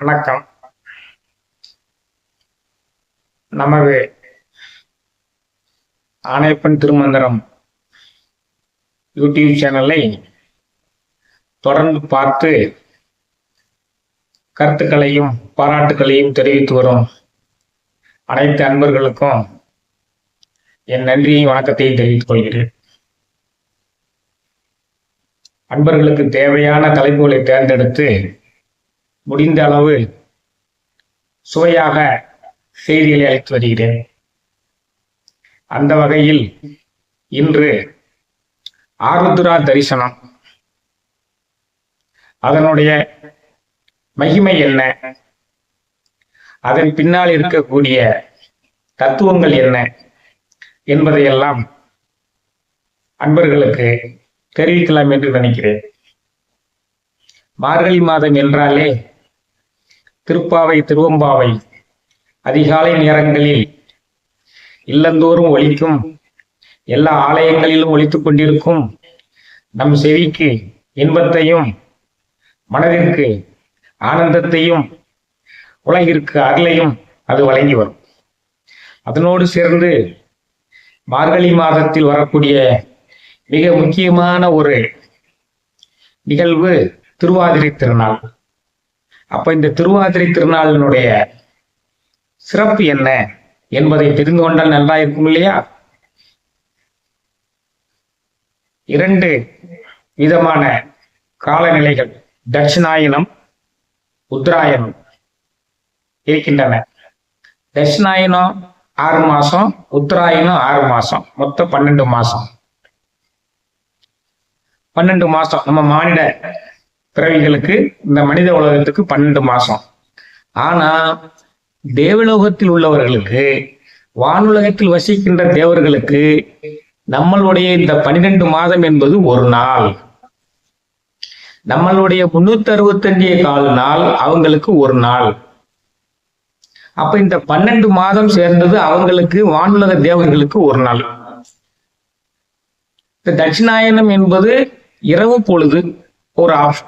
வணக்கம். நமது ஆணைப்பன் திருமந்திரம் யூடியூப் சேனலை தொடர்ந்து பார்த்து கருத்துக்களையும் பாராட்டுகளையும் தெரிவித்து வரும் அனைத்து அன்பர்களுக்கும் என் நன்றியையும் வணக்கத்தையும் தெரிவித்துக் கொள்கிறேன். அன்பர்களுக்கு தேவையான தலைப்புகளை தேர்ந்தெடுத்து முடிந்த அளவு சுவையாக செய்திகளை அளித்து வருகிறேன். அந்த வகையில் இன்று ஆருத்ரா தரிசனம். அதனுடைய மகிமை என்ன? அதன் பின்னால் இருக்கக்கூடிய தத்துவங்கள் என்ன என்பதையெல்லாம் அன்பர்களுக்கு தெரிவிக்கலாம் என்று நினைக்கிறேன். மார்கழி மாதம் என்றாலே திருப்பாவை திருவம்பாவை அதிகாலை நேரங்களில் இல்லந்தோறும் ஒழிக்கும் எல்லா ஆலயங்களிலும் ஒலித்துக் கொண்டிருக்கும் நம் செவிக்கு இன்பத்தையும் மனதிற்கு ஆனந்தத்தையும் உலகிற்கு அருளையும் அது வழங்கி வரும். அதனோடு சேர்ந்து மார்கழி மாதத்தில் வரக்கூடிய மிக முக்கியமான ஒரு நிகழ்வு திருவாதிரை திருநாள். அப்ப இந்த திருவாதிரை திருநாளினுடைய சிறப்பு என்ன என்பதை தெரிந்து கொண்டால் நல்லா இருக்கும் இல்லையா? இரண்டு விதமான காலநிலைகள். தட்சிணாயனம் உத்தராயணம் இருக்கின்றன. தட்சிணாயனம் ஆறு மாசம் உத்தராயணம் ஆறு மாசம். மொத்தம் பன்னெண்டு மாசம். பன்னெண்டு மாசம். நம்ம மானிட பிறவிகளுக்கு இந்த மனித உலகத்துக்கு பன்னெண்டு மாசம். ஆனா தேவலோகத்தில் உள்ளவர்களுக்கு வானுலகத்தில் வசிக்கின்ற தேவர்களுக்கு நம்மளுடைய இந்த பன்னிரெண்டு மாதம் என்பது ஒரு நாள். நம்மளுடைய முன்னூத்தி அறுபத்தஞ்சு கால் நாள் அவங்களுக்கு ஒரு நாள். அப்ப இந்த பன்னெண்டு மாதம் சேர்ந்தது அவங்களுக்கு வானுலக தேவர்களுக்கு ஒரு நாள். இந்த தட்சிணாயனம் என்பது இரவு பொழுது ஒரு ஆஃப்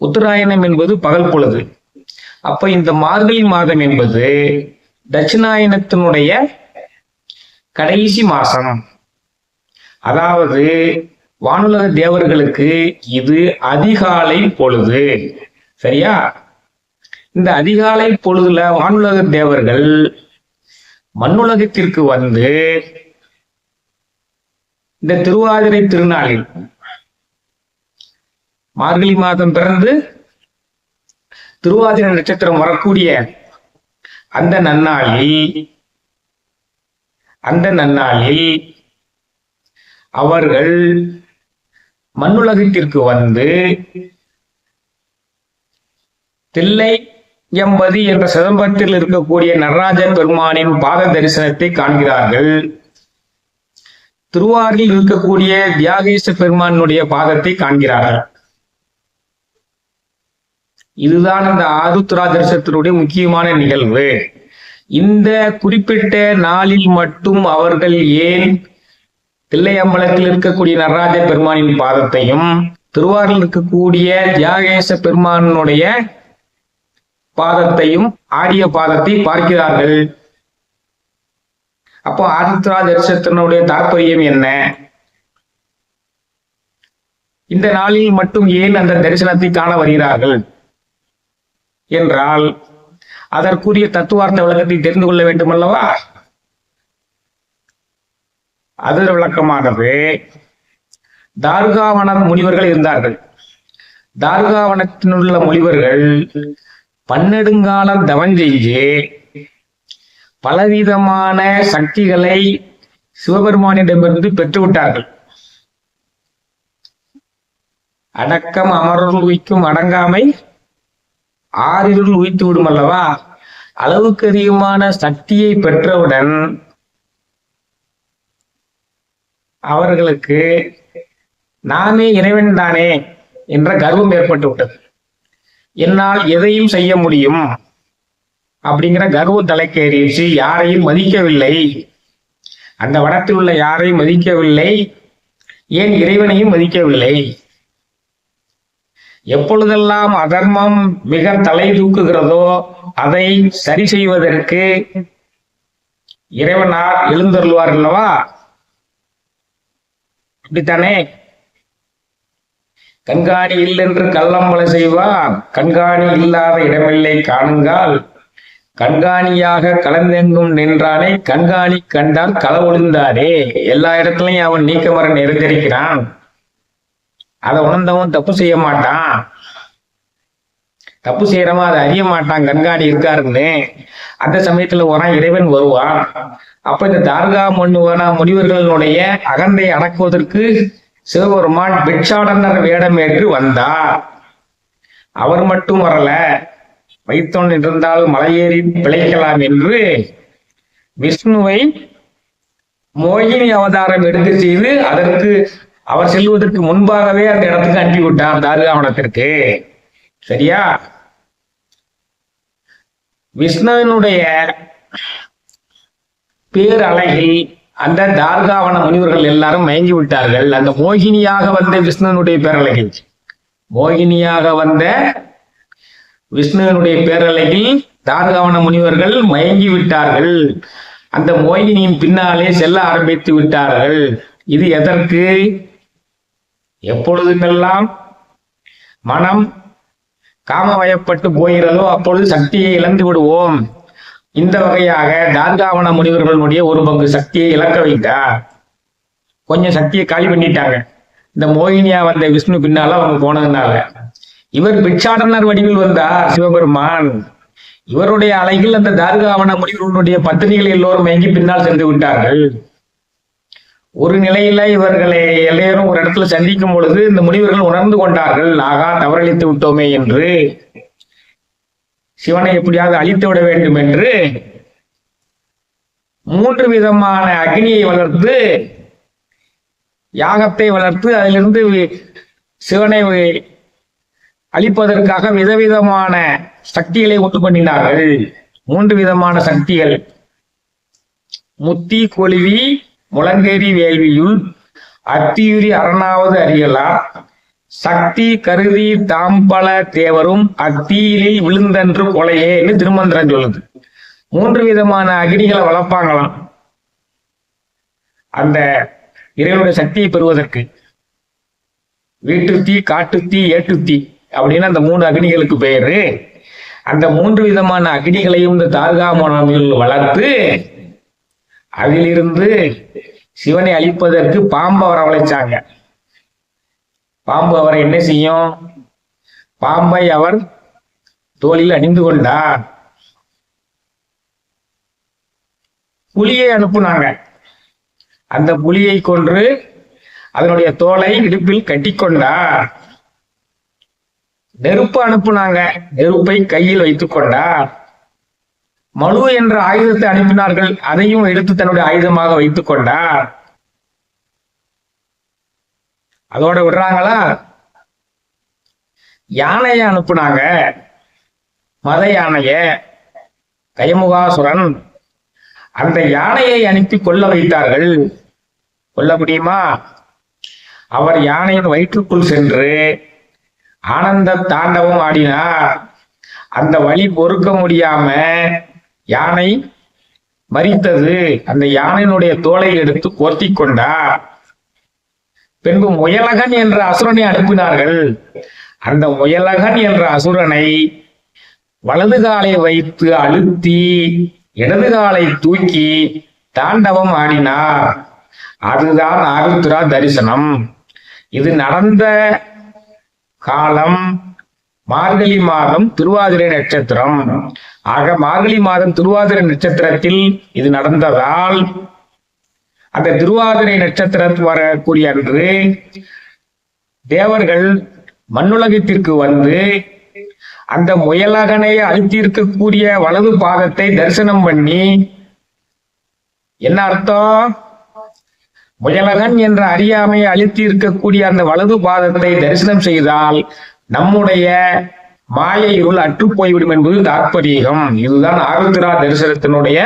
உத்தராயணம் என்பது பகல் பொழுது. அப்ப இந்த மார்கழி மாதம் என்பது தட்சிணாயனத்தினுடைய கடைசி மாசம். அதாவது வானுலக தேவர்களுக்கு இது அதிகாலை பொழுது. சரியா? இந்த அதிகாலை பொழுதுல வானுலக தேவர்கள் மண்ணுலகத்திற்கு வந்து இந்த திருவாதிரை திருநாளில் மார்கழி மாதம் பிறந்து திருவாதிர நட்சத்திரம் வரக்கூடிய அந்த நன்னாளில் அந்த நன்னாளில் அவர்கள் மண்ணுலகத்திற்கு வந்து தில்லை எம்பதி என்ற சிதம்பரத்தில் இருக்கக்கூடிய நடராஜ பெருமானின் பாத தரிசனத்தை காண்கிறார்கள். திருவாரில் இருக்கக்கூடிய தியாகேச பெருமானுடைய பாதத்தை காண்கிறார்கள். இதுதான் இந்த ஆருத்ரா தரிசனத்தினுடைய முக்கியமான நிகழ்வு. இந்த குறிப்பிட்ட நாளில் மட்டும் அவர்கள் ஏன் தில்லையம்பலத்தில் இருக்கக்கூடிய நடராஜ பெருமானின் பாதத்தையும் திருவாரில் இருக்கக்கூடிய தியாகேச பெருமானுடைய பாதத்தையும் ஆடிய பாதத்தை பார்க்கிறார்கள். அப்போ ஆதித்ரா தரிசனத்தினுடைய தாற்பயம் என்ன? இந்த நாளில் மட்டும் ஏன் அந்த தரிசனத்தை காண வருகிறார்கள்? என்றால் அதற்குரிய தத்துவார்த்த விளக்கத்தை தெரிந்து கொள்ள வேண்டும் அல்லவா அதர் விளக்கமானது தார்காவன முனிவர்கள் இருந்தார்கள். தார்காவனத்தினுள்ள முனிவர்கள் பன்னெடுங்காலம் தவம் செய்து பலவிதமான சக்திகளை சிவபெருமானிடமிருந்து பெற்றுவிட்டார்கள். அடக்கம் அமர்வுக்கும் அடங்காமை ஆறிருள் உயித்து விடும் அல்லவா அளவுக்கு அதிகமான சக்தியை பெற்றவுடன் அவர்களுக்கு நாமே இறைவன் தானே என்ற கர்வம் ஏற்பட்டு விட்டது. என்னால் எதையும் செய்ய முடியும் அப்படிங்கிற கர்வம் தலைக்கேறிச்சு யாரையும் மதிக்கவில்லை. அந்த வடத்தில் உள்ள யாரையும் மதிக்கவில்லை. ஏன் இறைவனையும் மதிக்கவில்லை? எப்பொழுதெல்லாம் அதர்மம் மிக தலை தூக்குகிறதோ அதை சரி செய்வதற்கு இறைவனார் எழுந்தருள்வார் அல்லவா? அப்படித்தானே? கண்காணி இல்லென்று கள்ளம்பல செய்வார் கண்காணி இல்லாத இடமில்லை காணுங்கால். கண்காணியாக கலந்தெங்கும் நின்றானே கண்காணி கண்டால் களவொழுந்தாரே. எல்லா இடத்துலயும் அவன் நீக்கமரன் நிறைந்திருக்கிறான் அதை உணர்ந்தவன் தப்பு செய்ய மாட்டான். தப்பு செய்யறவன் அதை அறிய மாட்டான். கண்காணி இருக்காருன்னு. அந்த சமயத்துல ஒரு இறைவன் வருவான். அப்ப இந்த தார்கா மண்ணுவனா முனிவர்களுடைய அகந்தை அடக்குவதற்கு சிவபெருமான் பிட்சாடனர் வேடமேற்று வந்தார். அவர் மட்டும் வரல. வைத்தோன் இருந்தால் மலையேறி பிழைக்கலாம் என்று விஷ்ணுவை மோகினி அவதாரம் எடுத்து செய்து அதற்கு அவர் செல்வதற்கு முன்பாகவே அந்த இடத்துக்கு அனுப்பி விட்டார் தாருகாவனத்திற்கு சரியா? விஷ்ணுவினுடைய பேரழகில் அந்த தார்காவன முனிவர்கள் எல்லாரும் மயங்கி விட்டார்கள். அந்த மோகினியாக வந்த விஷ்ணுவனுடைய பேரழகில். மோகினியாக வந்த விஷ்ணுவனுடைய பேரழகில் தார்காவன முனிவர்கள் மயங்கி விட்டார்கள். அந்த மோகினியின் பின்னாலே செல்ல ஆரம்பித்து விட்டார்கள். இது எதற்கு? எப்பொழுதுமெல்லாம் மனம் காமவயப்பட்டு போகிறதோ அப்பொழுது சக்தியை இழந்து விடுவோம். இந்த வகையாக தார்காவண முனிவர்களுடைய ஒரு பங்கு சக்தியை இழக்க வைத்தார். கொஞ்சம் சக்தியை காலி பண்ணிட்டாங்க. இந்த மோகினியா வந்த விஷ்ணு பின்னால அவங்க போனதுனால. இவர் பிட்சாடனர் வடிவில் வந்தார் சிவபெருமான். இவருடைய அலையில் அந்த தார்காவண முனிவர்களுடைய பத்தினிகள் எல்லோரும் மயங்கி பின்னால் சென்று விட்டார்கள். ஒரு நிலையில இவர்களை எல்லோரும் ஒரு இடத்துல சந்திக்கும் பொழுது இந்த முனிவர்கள் உணர்ந்து கொண்டார்கள் ஆகா தவறளித்து விட்டோமே என்று. சிவனை எப்படியாவது அழித்து விட வேண்டும் என்று. மூன்று விதமான அக்னியை வளர்த்து யாகத்தை வளர்த்து அதிலிருந்து சிவனை அழிப்பதற்காக விதவிதமான சக்திகளை உண்டு பண்ணினார்கள் மூன்று விதமான சக்திகள். முத்தி கொழுவி முழங்கேறி வேள்வியுள் அத்தியுரி அரணாவது அறியலாம் சக்தி கருதி தாம்பல தேவரும் அத்தீயிலில் விழுந்தன்று கொலையேன்னு திருமந்திரம் சொல்லுது. மூன்று விதமான அக்னிகளை வளர்ப்பாங்களாம். அந்த இறைவனுடைய சக்தியை பெறுவதற்கு வீட்டு தீ காட்டு தீ ஏட்டு தீ அப்படின்னு அந்த மூணு அக்னிகளுக்கு பெயரு. அந்த மூன்று விதமான அக்னிகளையும் இந்த தார்காமணமில் வளர்த்து அதிலிருந்து சிவனை அழிப்பதற்கு பாம்பை வரவழைச்சாங்க பாம்பு அவரை என்ன செய்யும்? பாம்பை அவர் தோளில் அணிந்து கொண்டார். புலியை அனுப்புனாங்க. அந்த புலியை கொன்று அதனுடைய தோலை இடுப்பில் கட்டிக்கொண்டார் நெருப்பு அனுப்புனாங்க. நெருப்பை கையில் வைத்துக் கொண்டார். மனு என்ற ஆயுதத்தை அனுப்பினார்கள். அதையும் எடுத்து தன்னுடைய ஆயுதமாக வைத்துக் கொண்டார். அதோட விடுறாங்களா? யானையை அனுப்புனாங்க. மத யானைய. கைமுகாசுரன் அந்த யானையை அனுப்பி கொல்ல வைத்தார்கள். கொல்ல முடியுமா? அவர் யானையின் வயிற்றுக்குள் சென்று ஆனந்த தாண்டவம் ஆடினார். அந்த வழி பொறுக்க முடியாம யானை மறித்தது. அந்த யானையினுடைய தோலை எடுத்து கோர்த்தி கொண்டார். பின்பு முயலகன் என்ற அசுரனை அனுப்பினார்கள். அந்த முயலகன் என்ற அசுரனை வலது காலை வைத்து அழுத்தி இடது காலை தூக்கி தாண்டவம் ஆடினார். அதுதான் ஆருத்ரா தரிசனம். இது நடந்த காலம் மார்கழி மாதம் திருவாதிரை நட்சத்திரம். ஆக மார்கழி மாதம் திருவாதிரை நட்சத்திரத்தில் இது நடந்ததால் அந்த திருவாதிரை நட்சத்திரத்து வரக்கூடிய அன்று தேவர்கள் மண்ணுலகத்திற்கு வந்து அந்த முயலகனை அழுத்தியிருக்கக்கூடிய வலது பாதத்தை தரிசனம் பண்ணி என்ன அர்த்தம்? முயலகன் என்ற அறியாமையை அழுத்தி இருக்கக்கூடிய அந்த வலது பாதத்தை தரிசனம் செய்தால் நம்முடைய மாய இருள் அற்று போய்விடும் என்பது தாற்பரீகம் இதுதான் ஆருத்ரா தரிசனத்தினுடைய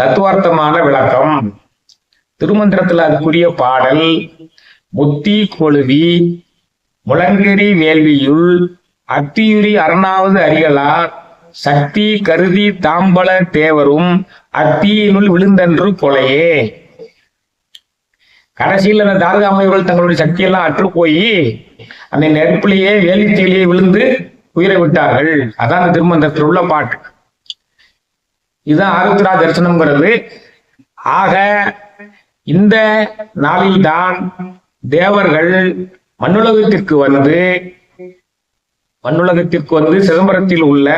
தத்துவார்த்தமான விளக்கம். திருமந்திரத்தில் அதுக்குரிய பாடல் முத்தி கொழுவி முழங்கெறி வேள்வியுள் அத்தியுரி அரணாவது அறிகளார் சக்தி கருதி தாம்பல தேவரும் அத்தியினுள் விழுந்தன்று கொலையே. கடைசியில் அந்த தாரகாமையர்கள் தங்களுடைய சக்தியெல்லாம் அற்று போய் அந்த நெருப்பிலேயே வேலித்தீலேயே விழுந்து உயிரை விட்டார்கள். அதான் அந்த திருமந்தத்தில் உள்ள பாட்டு. இதுதான் ஆருத்ரா தரிசனம்ங்கிறது. ஆக இந்த நாளில்தான் தேவர்கள் மண்ணுலகத்திற்கு வந்து மண்ணுலகத்திற்கு வந்து சிதம்பரத்தில் உள்ள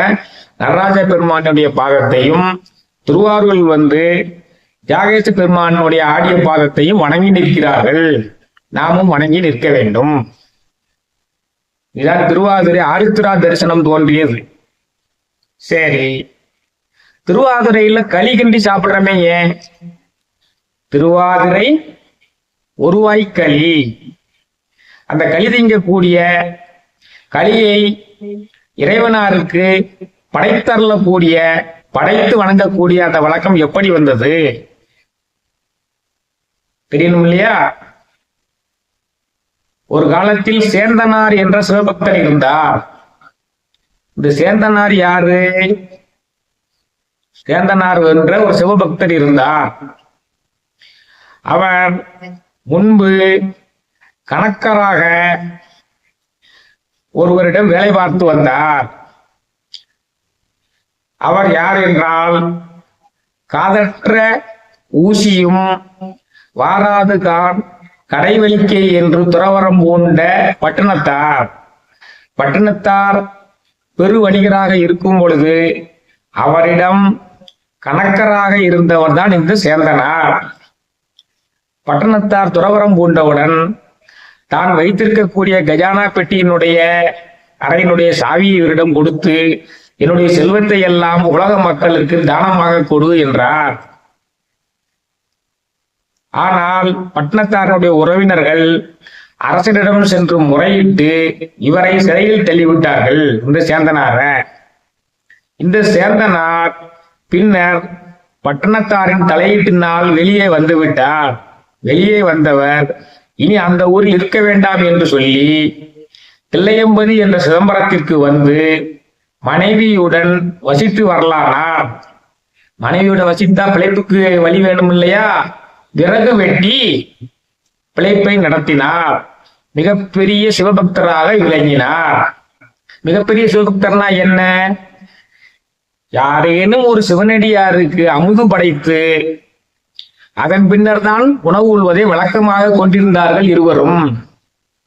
நடராஜ பெருமானுடைய பாகத்தையும் திருவாரூரில் வந்து தியாகேச பெருமானுடைய ஆடிய பாதத்தையும் வணங்கி நிற்கிறார்கள். நாமும் வணங்கி நிற்க வேண்டும். இதான் திருவாதிரை ஆருத்ரா தரிசனம் தோன்றியது. சரி. திருவாதிரையில களி கிண்டி சாப்பிடுறமே ஏன்? திருவாதிரை ஒருவாய்க்களி அந்த களி திங்கக்கூடிய களியை இறைவனாருக்கு படைத்தரலக்கூடிய படைத்து வணங்கக்கூடிய அந்த வழக்கம் எப்படி வந்தது? தெரியணும் இல்லையா? ஒரு காலத்தில் சேந்தனார் என்ற சிவபக்தர் இருந்தார். இந்த சேந்தனார் யாரு? சேந்தனார் என்ற ஒரு சிவபக்தர் இருந்தார். அவர் முன்பு கணக்கராக ஒருவரிடம் வேலை பார்த்து வந்தார். அவர் யார் என்றால் காதற்ற ஊசியும் வாராது கான் கடைவெளிக்கை என்று துறவரம் பூண்ட பட்டணத்தார். பட்டணத்தார் பெரு வணிகராக இருக்கும் பொழுது அவரிடம் கணக்கராக இருந்தவர் தான் இந்த சேந்தனார். பட்டணத்தார் துறவரம் பூண்டவுடன் தான் வைத்திருக்கக்கூடிய கஜானா பெட்டியினுடைய அறையினுடைய சாவியை இவரிடம் கொடுத்து என்னுடைய செல்வத்தை எல்லாம் உலக மக்களுக்கு தானமாக கொடு என்றார். ஆனால் பட்டணத்தாருடைய உறவினர்கள் அரசனிடம் சென்று முறையிட்டு இவரை சிறையில் தள்ளிவிட்டார்கள். இந்த சேந்தனார இந்த சேந்தனார் பின்னர் பட்டணத்தாரின் தலையீட்டினால் வெளியே வந்து விட்டார் வெளியே வந்தவர் இனி அந்த ஊரில் இருக்க வேண்டாம் என்று சொல்லி தில்லையம்பதி என்ற சிதம்பரத்திற்கு வந்து மனைவியுடன் வசித்து வரலானார் மனைவியுடன் வசித்தா பிழைப்புக்கு வழி வேணும் இல்லையா விறகு வெட்டி பிழைப்பை நடத்தினார். மிகப்பெரிய சிவபக்தராக விளங்கினார். மிகப்பெரிய சிவபக்தர்னா என்ன? யாரேனும் ஒரு சிவனடியாருக்கு அமுதம் படைத்து அதன் பின்னர் தான் உணவு உள்வதை வழக்கமாக கொண்டிருந்தார்கள் இருவரும்.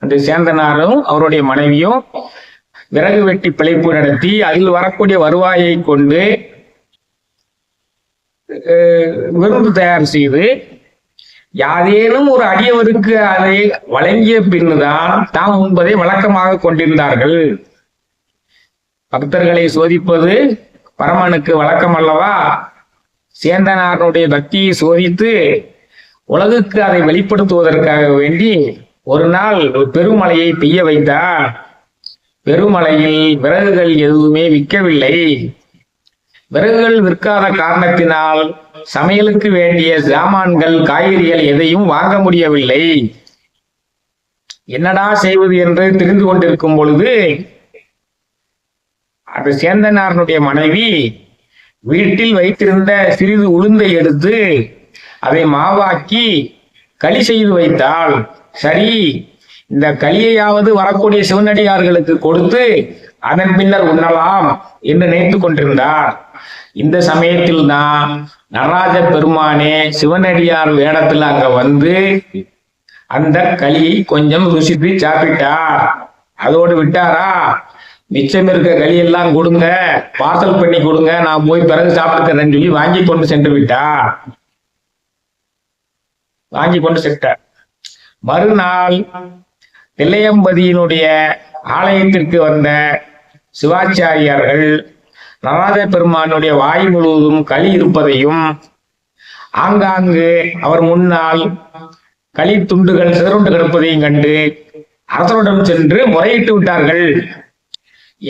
அந்த சேந்தனாரும் அவருடைய மனைவியும் விறகு வெட்டி பிழைப்பு நடத்தி அதில் வரக்கூடிய வருவாயை கொண்டு அஹ், விருந்து தயார் செய்து யாரேனும் ஒரு அடியவருக்கு அதை வழங்கிய பின்னுதான் தாம் உண்பதை வழக்கமாக கொண்டிருந்தார்கள். பக்தர்களை சோதிப்பது பரமனுக்கு வழக்கம் அல்லவா? சேந்தனாருடைய பக்தியை சோதித்து உலகுக்கு அதை வெளிப்படுத்துவதற்காக வேண்டி ஒரு நாள் ஒரு பெய்ய வைத்தார். பெருமலையில் விறகுகள் எதுவுமே விற்கவில்லை. விறகுகள் விற்காத காரணத்தினால் சமையலுக்கு வேண்டிய சாமான்கள் காய்கறிகள் எதையும் வாங்க முடியவில்லை. என்னடா செய்வது என்று தெரிந்து கொண்டிருக்கும் பொழுது அது சேந்தனாரனுடைய மனைவி வீட்டில் வைத்திருந்த சிறிது உளுந்தை எடுத்து அதை மாவாக்கி களி செய்து வைத்தால் சரி இந்த களியையாவது வரக்கூடிய சிவனடியார்களுக்கு கொடுத்து அதன் பின்னர் உண்ணலாம் என்று நினைத்து கொண்டிருந்தார். இந்த சமயத்தில் தான் நடராஜ பெருமானே சிவனடியார் வேடத்தில் அங்க வந்து அந்த களியை கொஞ்சம் ருசித்து சாப்பிட்டார். அதோடு விட்டாரா? மிச்சம் இருக்க களி எல்லாம் கொடுங்க பார்சல் பண்ணி கொடுங்க நான் போய் பிறகு சாப்பிட்டுக்கிறேன்னு சொல்லி வாங்கி கொண்டு சென்று விட்டார். வாங்கி கொண்டு சென்றார். மறுநாள் தில்லையம்பதியினுடைய ஆலயத்திற்கு வந்த சிவாச்சாரியார்கள் நடராஜ பெருமானுடைய வாய் முழுவதும் களி இருப்பதையும் ஆங்காங்கு அவர் முன்னால் களி துண்டுகள் சிதறுண்டு கிடப்பதையும் கண்டு அரசனுடன் சென்று முறையிட்டு விட்டார்கள்.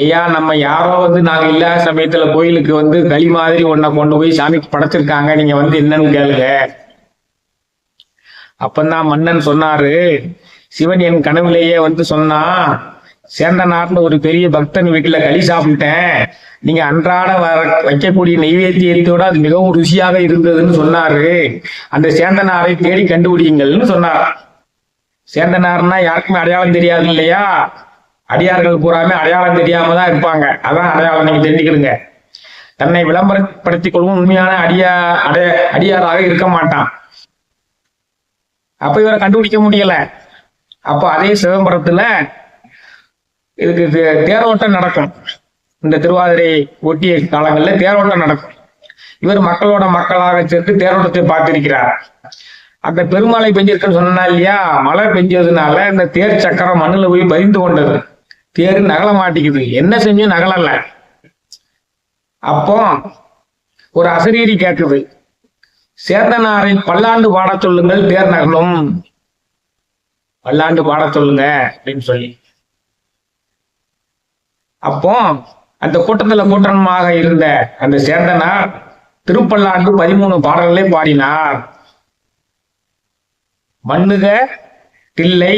ஐயா நம்ம யாரோ வந்து நாங்க இல்லாத சமயத்துல கோயிலுக்கு வந்து களி மாதிரி ஒன்ன கொண்டு போய் சாமிக்கு படைச்சிருக்காங்க. நீங்க வந்து என்னன்னு கேளுங்க. அப்பந்தான் மன்னன் சொன்னாரு சிவன் என் கனவுலேயே வந்து சொன்னா சேந்தனார்னு ஒரு பெரிய பக்தன் வீட்டில் களி சாப்பிட்டேன். நீங்க அன்றாட வர வைக்கக்கூடிய நெய்வேத்தியத்தோட அது மிகவும் ருசியாக இருந்ததுன்னு சொன்னாரு. அந்த சேந்தனாரை தேடி கண்டுபிடிங்கள்னு சொன்னார். சேந்தனார்னா யாருக்குமே அடையாளம் தெரியாது இல்லையா? அடியார்கள் பூராமே அடையாளம் தெரியாம தான் இருப்பாங்க. அதான் அடையாளம் நீங்க தெரிஞ்சுக்கிடுங்க. தன்னை விளம்பரப்படுத்திக் கொள்வோம் உண்மையான அடியா அடைய அடியாராக இருக்க மாட்டான். அப்ப இவரை கண்டுபிடிக்க முடியல. அப்ப அதே சிதம்பரத்துல இதுக்கு தே- தேரோட்டம் நடக்கும். இந்த திருவாதிரை ஒட்டிய காலங்களில் தேரோட்டம் நடக்கும். இவர் மக்களோட மக்களாக சேர்த்து தேரோட்டத்தை பார்த்திருக்கிறார். அந்த பெருமழை பெஞ்சிருக்குன்னு சொன்னா இல்லையா? மழை பெஞ்சதுனால இந்த தேர் சக்கரம் மண்ணில் போய் பதிந்து கொண்டது. தேர் நகல மாட்டேங்குது. என்ன செஞ்சும் நகலல்ல? அப்போ ஒரு அசரீரி கேட்குது. சேந்தனாரை பல்லாண்டு பாடச் சொல்லுங்கள் தேர் நகலும். பல்லாண்டு பாடச் சொல்லுங்க அப்படின்னு சொல்லி. அப்போ அந்த கூட்டத்துல கூட்டமாக இருந்த அந்த சேந்தனார் திருப்பல்லாண்டு பதிமூணு பாடல்களை பாடினார். மண்ணுக தில்லை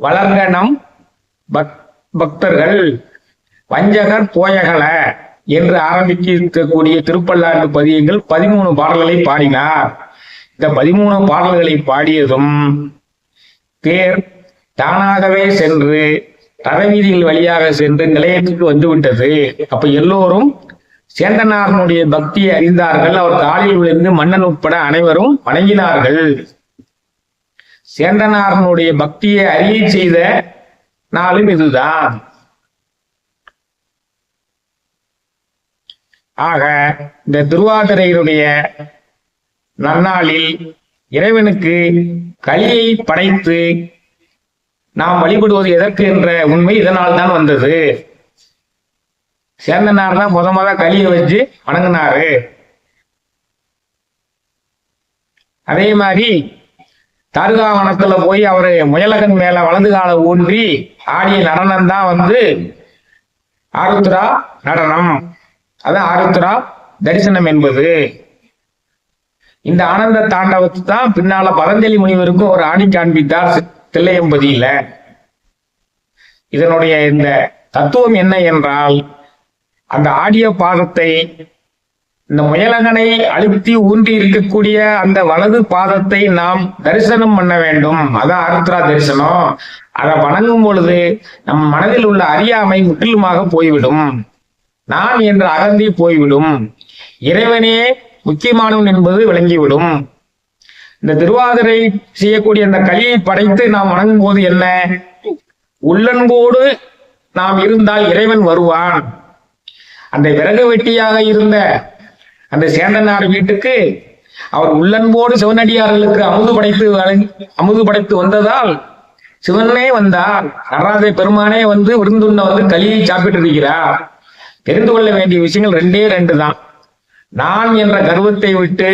வளர்கணம் பக் பக்தர்கள் வஞ்சகர் போயகல என்று ஆரம்பிக்கக்கூடிய திருப்பல்லாண்டு பதியங்கள் பதிமூணு பாடல்களை பாடினார். இந்த பதிமூணு பாடல்களை பாடியதும் தேர் தானாகவே சென்று தரவீதிகள் வழியாக சென்று நிலையத்துக்கு வந்து விட்டது அப்ப எல்லோரும் சேந்தனாரனுடைய பக்தியை அறிந்தார்கள். அவர் காலில் விழுந்து மன்னன் உட்பட அனைவரும் வணங்கினார்கள். சேந்தனாரனுடைய பக்தியை அறிய செய்த நாளும் இதுதான். ஆக இந்த திருவாதிரையினுடைய நன்னாளில் இறைவனுக்கு கலியை படைத்து நாம் வழிபடுவது எதற்கு என்ற உண்மை இதனால் தான் வந்தது. சேர்ந்தனார் தான் முத முத களியை வச்சு வணங்கினாரு. அதே மாதிரி தருகாவனத்துல போய் அவரு முயலகன் மேல வலது கால ஊன்றி ஆடிய நடனம் தான் வந்து ஆருத்ரா நடனம். அதான் ஆருத்ரா தரிசனம் என்பது. இந்த ஆனந்த தாண்டவத்தை தான் பின்னால பதஞ்சலி முனிவருக்கும் ஒரு ஆணி காண்பித்தார் தில்லையம்பதியில இதனுடைய இந்த தத்துவம் என்ன என்றால் அந்த ஆடிய பாதத்தை இந்த முயலகனை அழுத்தி ஊன்றி இருக்கக்கூடிய அந்த வலது பாதத்தை நாம் தரிசனம் பண்ண வேண்டும். அதான் ஆருத்ரா தரிசனம். அதை வணங்கும் பொழுது நம் மனதில் உள்ள அறியாமை முற்றிலுமாக போய்விடும். நான் என்ற அகந்தி போய்விடும். இறைவனே முக்கியமானவன் என்பது விளங்கிவிடும். இந்த திருவாதிரை செய்யக்கூடிய அந்த கலியை படைத்து நாம் வணங்கும் போது என்ன? உள்ளன்போடு நாம் இருந்தால் இறைவன் வருவான். அந்த விறகு வெட்டியாக இருந்த அந்த சேந்தனார் வீட்டுக்கு அவர் உள்ளன்போடு சிவனடியார்களுக்கு அமுது படைத்து அமுது படைத்து வந்ததால் சிவனே வந்தார். நடராஜ பெருமானே வந்து விருந்துண்ண வந்து களியை சாப்பிட்டு இருக்கிறார். தெரிந்து கொள்ள வேண்டிய விஷயங்கள் ரெண்டே ரெண்டு தான். நான் என்ற கர்வத்தை விட்டு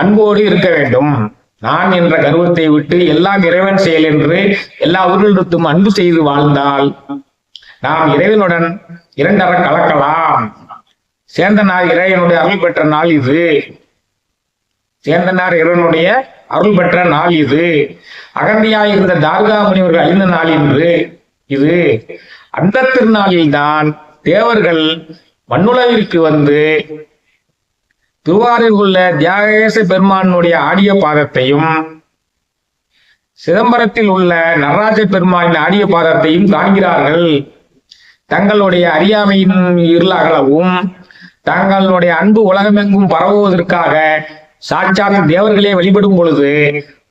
அன்போடு இருக்க வேண்டும். நான் என்ற கர்வத்தை விட்டு எல்லாம் இறைவன் செயல் என்று எல்லா உயிரிழத்தும் அன்பு செய்து வாழ்ந்தால் நாம் இறைவனுடன் இரண்டர கலக்கலாம். சேந்தனார் இறைவனுடைய அருள் பெற்ற நாள் இது. சேந்தனார் இறைவனுடைய அருள் பெற்ற நாள் இது. அகந்தியாய் இருந்த தார்கா முனிவர்கள் அழிந்த நாள் என்று இது. அந்த திருநாளில்தான் தேவர்கள் மண்ணுலகிற்கு வந்து திருவாரில் உள்ள தியாகேச பெருமானுடைய ஆடிய பாதத்தையும் சிதம்பரத்தில் உள்ள நடராஜ பெருமானின் ஆடிய பாதத்தையும் காண்கிறார்கள். தங்களுடைய அறியாமையின் இருளாகவும் தங்களுடைய அன்பு உலகமெங்கும் பரவுவதற்காக சாட்சாத் தேவர்களே வழிபடும் பொழுது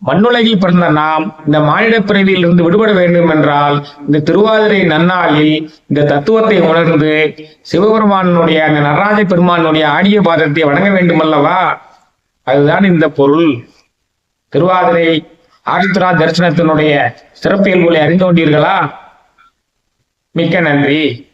மண்ணுலகில் பிறந்த நாம் இந்த மானிட பிறவியில் இருந்து விடுபட வேண்டும் என்றால் இந்த திருவாதிரை நன்னாளில் இந்த தத்துவத்தை உணர்ந்து சிவபெருமானுடைய அந்த நடராஜ பெருமானுடைய ஆடிய பாதத்தை வணங்க வேண்டும் அல்லவா அதுதான் இந்த பொருள். திருவாதிரை ஆதித்ரா தரிசனத்தினுடைய சிறப்பியல்புகளை அறிந்து கொண்டீர்களா? மிக்க நன்றி.